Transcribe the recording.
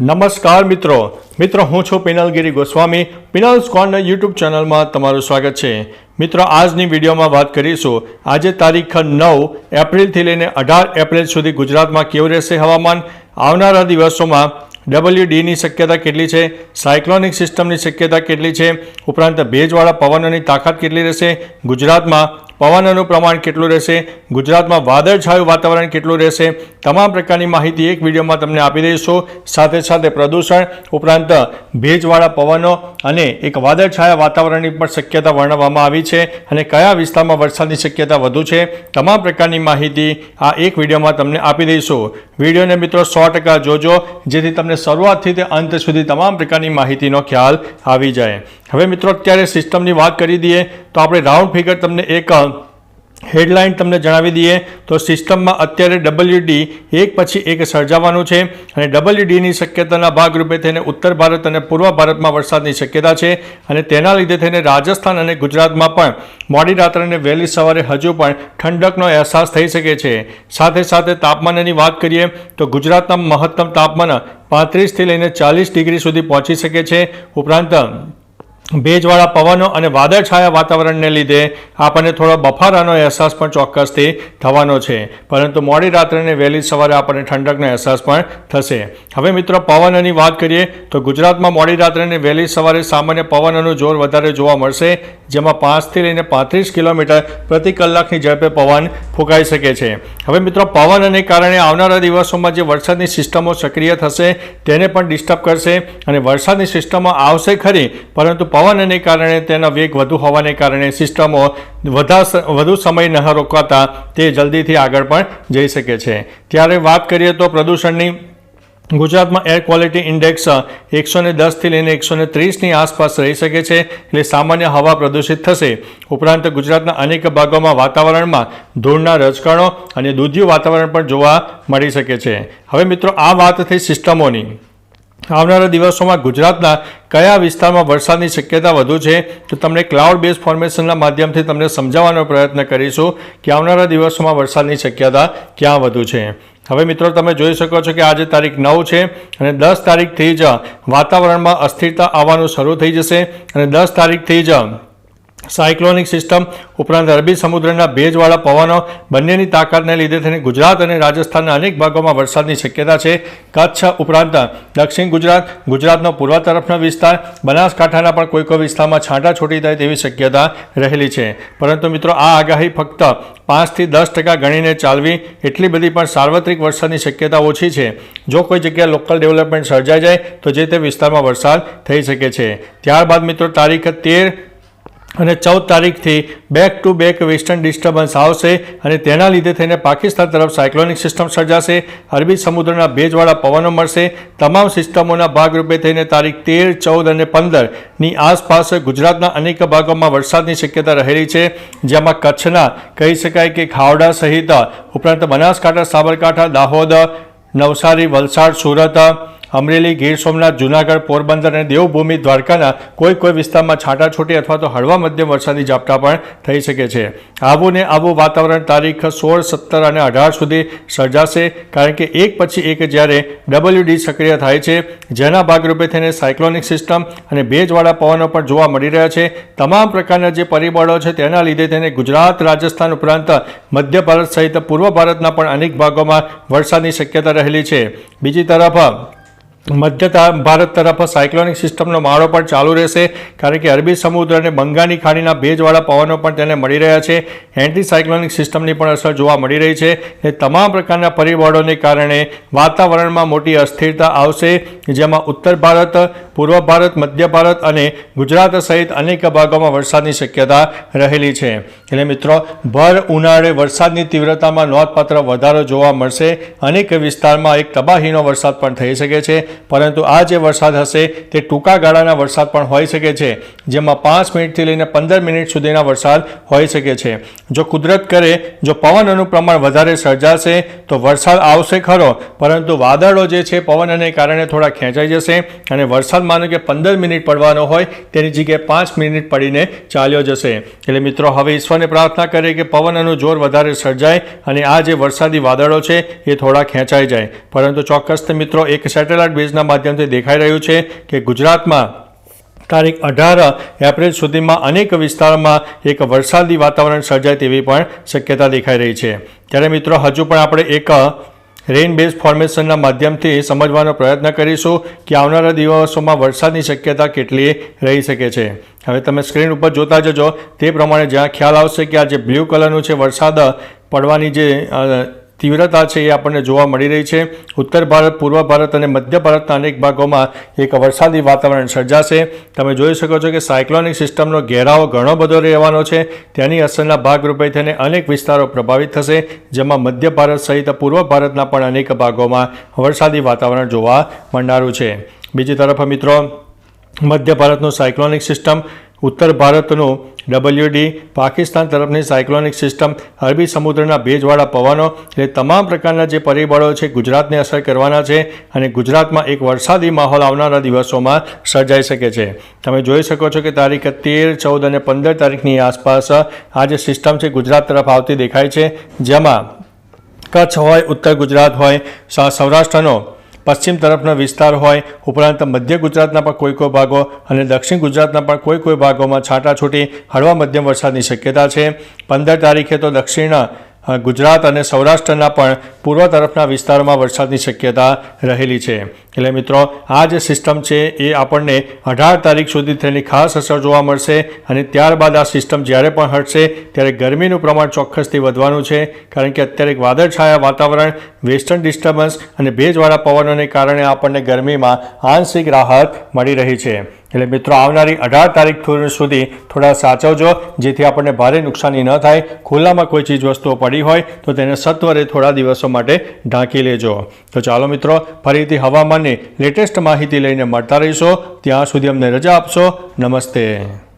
નમસ્કાર મિત્રો. મિત્રો, હું છું પિનલગીરી ગોસ્વામી. પિનલ્સ કોર્નર યુટ્યુબ ચેનલમાં તમારું સ્વાગત છે. મિત્રો, આજની વિડીયોમાં વાત કરીશું. આજે તારીખ નવ એપ્રિલથી લઈને અઢાર એપ્રિલ સુધી ગુજરાતમાં કેવું રહેશે હવામાન? આવનારા દિવસોમાં ડબલ્યુ ડીની શક્યતા કેટલી છે? સાયક્લોનિક સિસ્ટમની શક્યતા કેટલી છે? ઉપરાંત ભેજવાળા પવનોની તાકાત કેટલી રહેશે? ગુજરાતમાં પવનનું પ્રમાણ કેટલું રહેશે? ગુજરાતમાં વાદળછાયું વાતાવરણ કેટલું રહેશે? તમામ પ્રકારની માહિતી એક વિડીયોમાં તમને આપી દઈશું. સાથે સાથે પ્રદૂષણ ઉપરાંત ભેજવાળા પવનો અને એક વાદળછાયા વાતાવરણની પણ શક્યતા વર્ણવવામાં આવી છે અને કયા વિસ્તારમાં વરસાદની શક્યતા વધુ છે તમામ પ્રકારની માહિતી આ એક વિડીયોમાં તમને આપી દઈશું. વિડીયોને મિત્રો સો ટકા જોજો, જેથી તમને શરૂઆતથી તે અંત સુધી તમામ પ્રકારની માહિતીનો ખ્યાલ આવી જાય. હવે મિત્રો, અત્યારે સિસ્ટમની વાત કરી દઈએ તો આપણે રાઉન્ડ ફિગર તમને એક હેડલાઇન તમને જણાવી દઈએ તો સિસ્ટમમાં અત્યારે ડબલ્યુ ડી એક પછી એક સર્જાવાનું છે અને ડબલ્યુડીની શક્યતાના ભાગરૂપે થઈને ઉત્તર ભારત અને પૂર્વ ભારતમાં વરસાદની શક્યતા છે અને તેના લીધે થઈને રાજસ્થાન અને ગુજરાતમાં પણ મોડી રાત્રે અને વહેલી સવારે હજુ પણ ઠંડકનો અહેસાસ થઈ શકે છે. સાથે સાથે તાપમાનની વાત કરીએ તો ગુજરાતના મહત્તમ તાપમાન પાંત્રીસથી લઈને ચાલીસ ડિગ્રી સુધી પહોંચી શકે છે. ઉપરાંત ભેજવાળા પવનો અને વાદળછાયા વાતાવરણને લીધે આપણને થોડો બફારાનો અહેસાસ પણ ચોક્કસથી થવાનો છે. પરંતુ મોડી રાત્રે વહેલી સવારે આપણને ઠંડકનો અહેસાસ પણ થશે. હવે મિત્રો, પવનની વાત કરીએ તો ગુજરાતમાં મોડી રાત્રે વહેલી સવારે સામાન્ય પવનનું જોર વધારે જોવા મળશે, જેમાં પાંચથી લઈને પાંત્રીસ કિલોમીટર પ્રતિ કલાકની ઝડપે પવન ફૂંકાઈ શકે છે. હવે મિત્રો, પવનને કારણે આવનારા દિવસોમાં જે વરસાદની સિસ્ટમો સક્રિય થશે તેને પણ ડિસ્ટર્બ કરશે અને વરસાદની સિસ્ટમો આવશે ખરી, પરંતુ પવનને કારણે તેના વેગ વધુ હોવાને કારણે સિસ્ટમો વધા વધુ સમય ન રોકાતા તે જલ્દીથી આગળ પણ જઈ શકે છે. ત્યારે વાત કરીએ તો પ્રદૂષણની, ગુજરાતમાં એર ક્વોલિટી ઇન્ડેક્સ એકસો ને દસથી લઈને એકસો ને ત્રીસની આસપાસ રહી શકે છે એટલે સામાન્ય હવા પ્રદૂષિત થશે. ઉપરાંત ગુજરાતના અનેક ભાગોમાં વાતાવરણમાં ધૂળના રજકણો અને દૂધિયું વાતાવરણ પણ જોવા મળી શકે છે. હવે મિત્રો, આ વાત થઈ સિસ્ટમોની આવનારા દિવસોમાં ગુજરાતના કયા વિસ્તારમાં વરસાદની શક્યતા વધુ છે, તો તમને ક્લાઉડ બેઝ ફોર્મેશનના માધ્યમથી તમને સમજાવવાનો પ્રયત્ન કરીશું કે આવનારા દિવસોમાં વરસાદની શક્યતા ક્યાં વધુ છે. હવે મિત્રો, તમે જોઈ શકો છો કે આજે તારીખ નવ છે અને દસ તારીખથી જ વાતાવરણમાં અસ્થિરતા આવવાનું શરૂ થઈ જશે અને દસ તારીખથી જ સાયક્લોનિક સિસ્ટમ ઉપરાંત અરબી સમુદ્રના ભેજવાળા પવનો બંનેની તાકાતને લીધે થઈને ગુજરાત અને રાજસ્થાનના અનેક ભાગોમાં વરસાદની શક્યતા છે. કચ્છ ઉપરાંત દક્ષિણ ગુજરાત, ગુજરાતનો પૂર્વ તરફનો વિસ્તાર, બનાસકાંઠાના પણ કોઈ કોઈ વિસ્તારમાં છાંટા છૂટી થાય તેવી શક્યતા રહેલી છે. પરંતુ મિત્રો, આ આગાહી ફક્ત પાંચથી દસ ટકા ગણીને ચાલવી એટલી બધી પણ સાર્વત્રિક વરસાદની શક્યતા ઓછી છે. જો કોઈ જગ્યાએ લોકલ ડેવલપમેન્ટ સર્જાઈ જાય, તો જે તે વિસ્તારમાં વરસાદ થઈ શકે છે. ત્યારબાદ મિત્રો, તારીખ તેર અને ચૌદ તારીખથી back to back western disturbance આવશે અને તેના લીધે થઈને પાકિસ્તાન તરફ સાયક્લોનિક સિસ્ટમ સર્જાશે. અરબી સમુદ્રના ભેજવાળા પવનો મળશે. તમામ સિસ્ટમોના ભાગરૂપે થઈને તારીખ તેર, ચૌદ અને પંદરની આસપાસ ગુજરાતના અનેક ભાગોમાં વરસાદની શક્યતા રહેલી છે. જેમાં કચ્છના કહી શકાય કે ખાવડા સહિત ઉપરાંત બનાસકાંઠા, સાબરકાંઠા, દાહોદ, નવસારી, વલસાડ, સુરત અમરેલી ગીર સોમનાથ જૂનાગઢ પોરબંદર અને દેવભૂમિ દ્વારકાના કોઈ કોઈ વિસ્તારમાં છાંટાછૂટી અથવા તો હળવા મધ્યમ વરસાદી ઝાપટા પણ થઈ શકે છે. આવું ને આવું વાતાવરણ તારીખ સોળ, સત્તર અને અઢાર સુધી સર્જાશે, કારણ કે એક પછી એક જ્યારે ડબલ્યુડી સક્રિય થાય છે, જેના ભાગરૂપે થઈને સાયક્લોનિક સિસ્ટમ અને ભેજવાળા પવનો પણ જોવા મળી રહ્યા છે. તમામ પ્રકારના જે પરિબળો છે તેના લીધે તેને ગુજરાત, રાજસ્થાન ઉપરાંત મધ્ય ભારત સહિત પૂર્વ ભારતના પણ અનેક ભાગોમાં વરસાદની શક્યતા રહેલી છે. બીજી તરફ મધ્ય ભારત તરફ સાયક્લોનિક સિસ્ટમનો માળો પણ ચાલુ રહેશે, કારણ કે અરબી સમુદ્ર અને બંગાળની ખાડીના ભેજવાળા પવનો પણ તેને મળી રહ્યા છે. એન્ટી સાયક્લોનિક સિસ્ટમની પણ અસર જોવા મળી રહી છે એ તમામ પ્રકારના પરિબળોને કારણે વાતાવરણમાં મોટી અસ્થિરતા આવશે, જેમાં ઉત્તર ભારત, પૂર્વ ભારત, મધ્ય ભારત અને ગુજરાત સહિત અનેક ભાગોમાં વરસાદની શક્યતા રહેલી છે. એટલે મિત્રો, ભર ઉનાળે વરસાદની તીવ્રતામાં નોંધપાત્ર વધારો જોવા મળશે. અનેક વિસ્તારમાં એક તબાહીનો વરસાદ પણ થઈ શકે છે. પરંતુ આ જે વરસાદ હશે તે ટૂંકા ગાળાના વરસાદ પણ હોઈ શકે છે, જેમાં પાંચ મિનિટથી લઈને પંદર મિનિટ સુધીના વરસાદ હોઈ શકે છે. જો કુદરત કરે, જો પવનનું પ્રમાણ વધારે સર્જાશે, તો વરસાદ આવશે ખરો, પરંતુ વાદળો જે છે પવનને કારણે થોડા ખેંચાઈ જશે અને વરસાદ માનો કે પંદર મિનિટ પડવાનો હોય, તેની જગ્યાએ પાંચ મિનિટ પડીને ચાલ્યો જશે. એટલે મિત્રો, હવે ઈશ્વરને પ્રાર્થના કરીએ કે પવનનું જોર વધારે સર્જાય અને આ જે વરસાદી વાદળો છે એ થોડા ખેંચાઈ જાય. પરંતુ ચોક્કસ મિત્રો, એક સેટેલાઇટ બેઝના માધ્યમથી દેખાઈ રહ્યું છે કે ગુજરાતમાં તારીખ અઢાર એપ્રિલ સુધીમાં અનેક વિસ્તારોમાં એક વરસાદી વાતાવરણ સર્જાય તેવી પણ શક્યતા દેખાઈ રહી છે. ત્યારે મિત્રો, હજુ પણ આપણે એક રેઇન બેઝ ફોર્મેશનના માધ્યમથી સમજવાનો પ્રયત્ન કરીશું કે આવનારા દિવસોમાં વરસાદની શક્યતા કેટલી રહી શકે છે. હવે તમે સ્ક્રીન ઉપર જોતા જજો. તે પ્રમાણે જ્યાં ખ્યાલ આવશે કે આ જે બ્લુ કલરનું છે વરસાદ, પડવાની જે તીવ્રતા છે એ આપણને જોવા મળી રહી છે. ઉત્તર ભારત, પૂર્વ ભારત અને મધ્ય ભારતના અનેક ભાગોમાં એક વરસાદી વાતાવરણ સર્જાશે. તમે જોઈ શકો છો કે સાયક્લોનિક સિસ્ટમનો ઘેરાવો ઘણો બધો રહેવાનો છે. તેની અસરના ભાગરૂપે થઈને અનેક વિસ્તારો પ્રભાવિત થશે, જેમાં મધ્ય ભારત સહિત પૂર્વ ભારતના પણ અનેક ભાગોમાં વરસાદી વાતાવરણ જોવા મળનારું છે. બીજી તરફ મિત્રો મધ્ય ભારતનું સાયક્લોનિક સિસ્ટમ, ઉત્તર ભારતનું ડબલ્યુડી પાકિસ્તાન તરફની સાયક્લોનિક સિસ્ટમ, અરબી સમુદ્રના ભેજવાળા પવનો, એટલે તમામ પ્રકારના જે પરિબળો છે, ગુજરાતને અસર કરવાના છે અને ગુજરાતમાં એક વરસાદી માહોલ આવનારા દિવસોમાં સર્જાઈ શકે છે. તમે જોઈ શકો છો કે તારીખ તેર, ચૌદ અને પંદર તારીખની આસપાસ આ જે સિસ્ટમ છે, ગુજરાત તરફ આવતી દેખાય છે. જેમાં કચ્છ હોય, ઉત્તર ગુજરાત હોય, સૌરાષ્ટ્રનો પશ્ચિમ તરફનો વિસ્તાર હોય, ઉપરાંત મધ્ય ગુજરાતના પણ કોઈ કોઈ ભાગો અને દક્ષિણ ગુજરાતના પણ કોઈ કોઈ ભાગોમાં છાંટાછૂટી, હળવા મધ્યમ વરસાદની શક્યતા છે. પંદર તારીખે તો દક્ષિણ ગુજરાત અને સૌરાષ્ટ્રના પણ પૂર્વ તરફના વિસ્તારોમાં વરસાદની શક્યતા રહેલી છે. એટલે મિત્રો, આ જે સિસ્ટમ છે, એ આપણને અઢાર તારીખ સુધી તેની ખાસ અસર જોવા મળશે અને ત્યારબાદ આ સિસ્ટમ જ્યારે પણ હટશે, ત્યારે ગરમીનું પ્રમાણ ચોક્કસથી વધવાનું છે, કારણ કે અત્યારે વાદળછાયા વાતાવરણ, વેસ્ટર્ન ડિસ્ટર્બન્સ અને ભેજવાળા પવનોને કારણે આપણને ગરમીમાં આંશિક રાહત મળી રહી છે. એટલે મિત્રો, આવનારી અઢાર તારીખ સુધી થોડા સાચવજો, જેથી આપણને ભારે નુકસાની ન થાય. ખુલ્લામાં કોઈ ચીજ વસ્તુઓ પડી હોય, તો તેને સત્વરે થોડા દિવસો માટે ઢાંકી લેજો. તો ચાલો મિત્રો, ફરીથી હવામાનની લેટેસ્ટ માહિતી લઈને મળતા રહીશો. ત્યાં સુધી અમને રજા આપશો. નમસ્તે.